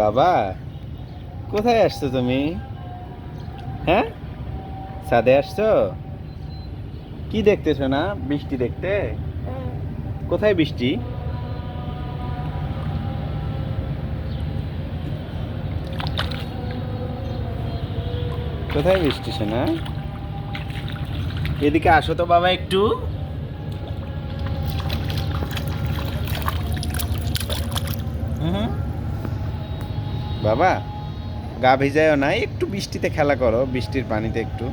বাবা, কোথায় আসছো তুমি? হ্যাঁ? ছাদে আসছো? কি দেখতেছো না? বৃষ্টি দেখতে? কোথায় বৃষ্টি? কোথায় বৃষ্টি শোনা এদিকে আসো তো বাবা একটু। হুম। বাবা গা ভিজায়ও না একটু বৃষ্টিতে খেলা করো বৃষ্টির পানিতে একটু।